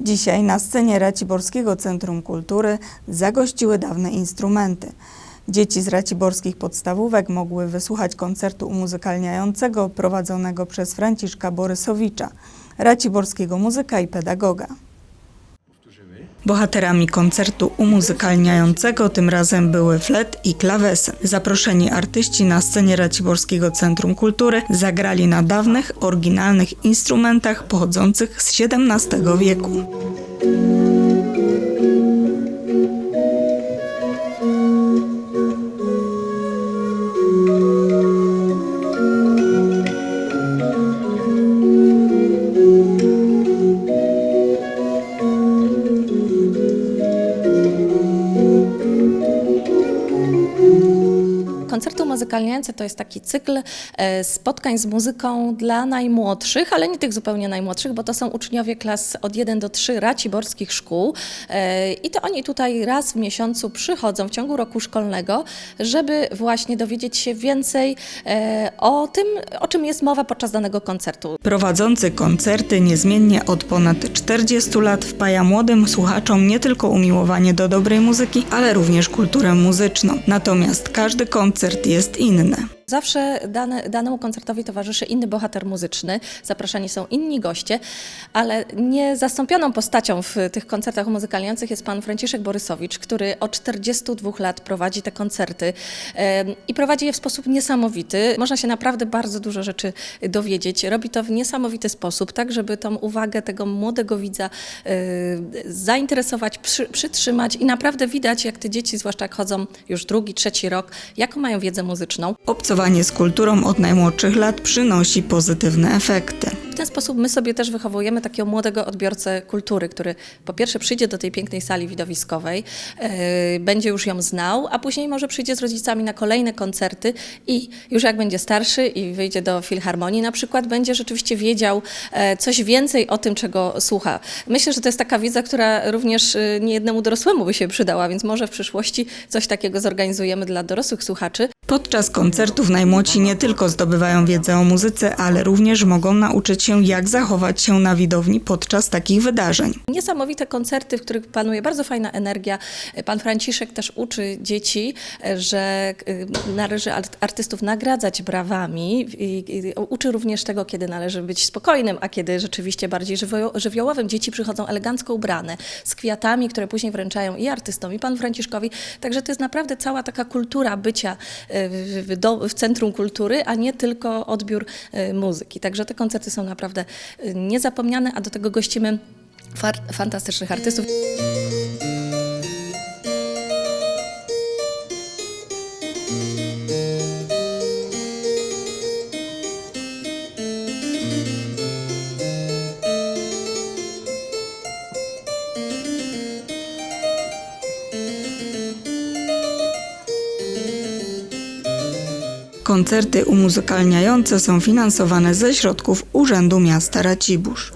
Dzisiaj na scenie Raciborskiego Centrum Kultury zagościły dawne instrumenty. Dzieci z raciborskich podstawówek mogły wysłuchać koncertu umuzykalniającego prowadzonego przez Franciszka Borysowicza, raciborskiego muzyka i pedagoga. Bohaterami koncertu umuzykalniającego tym razem były flet i klawesyn. Zaproszeni artyści na scenie Raciborskiego Centrum Kultury zagrali na dawnych, oryginalnych instrumentach pochodzących z XVII wieku. Koncerty muzykalniające to jest taki cykl e, spotkań z muzyką dla najmłodszych, ale nie tych zupełnie najmłodszych, bo to są uczniowie klas od 1 do 3 raciborskich szkół E, i to oni tutaj raz w miesiącu przychodzą w ciągu roku szkolnego, żeby właśnie dowiedzieć się więcej e, o tym, o czym jest mowa podczas danego koncertu. Prowadzący koncerty niezmiennie od ponad 40 lat wpaja młodym słuchaczom nie tylko umiłowanie do dobrej muzyki, ale również kulturę muzyczną. Natomiast każdy koncert jest inny. Zawsze dane, danemu koncertowi towarzyszy inny bohater muzyczny, zapraszani są inni goście, ale niezastąpioną postacią w tych koncertach muzykalniających jest pan Franciszek Borysowicz, który od 42 lat prowadzi te koncerty i prowadzi je w sposób niesamowity. Można się naprawdę bardzo dużo rzeczy dowiedzieć. Robi to w niesamowity sposób, tak żeby tą uwagę tego młodego widza zainteresować, przy, przytrzymać i naprawdę widać, jak te dzieci, zwłaszcza jak chodzą już drugi, trzeci rok, jaką mają wiedzę muzyczną. Obcowanie z kulturą od najmłodszych lat przynosi pozytywne efekty. W ten sposób my sobie też wychowujemy takiego młodego odbiorcę kultury, który po pierwsze przyjdzie do tej pięknej sali widowiskowej, e, będzie już ją znał, a później może przyjdzie z rodzicami na kolejne koncerty i już jak będzie starszy i wyjdzie do filharmonii na przykład, będzie rzeczywiście wiedział e, coś więcej o tym, czego słucha. Myślę, że to jest taka wiedza, która również e, niejednemu dorosłemu by się przydała, więc może w przyszłości coś takiego zorganizujemy dla dorosłych słuchaczy. Podczas koncertów najmłodsi nie tylko zdobywają wiedzę o muzyce, ale również mogą nauczyć się, jak zachować się na widowni podczas takich wydarzeń. Niesamowite koncerty, w których panuje bardzo fajna energia. Pan Franciszek też uczy dzieci, że y, należy art- artystów nagradzać brawami. Uczy również tego, kiedy należy być spokojnym, a kiedy rzeczywiście bardziej żywio- żywiołowym. Dzieci przychodzą elegancko ubrane, z kwiatami, które później wręczają i artystom, i panu Franciszkowi. Także to jest naprawdę cała taka kultura bycia y, w, w centrum kultury, a nie tylko odbiór y, muzyki. Także te koncerty są naprawdę y, niezapomniane, a do tego gościmy fantastycznych artystów. Koncerty umuzykalniające są finansowane ze środków Urzędu Miasta Racibórz.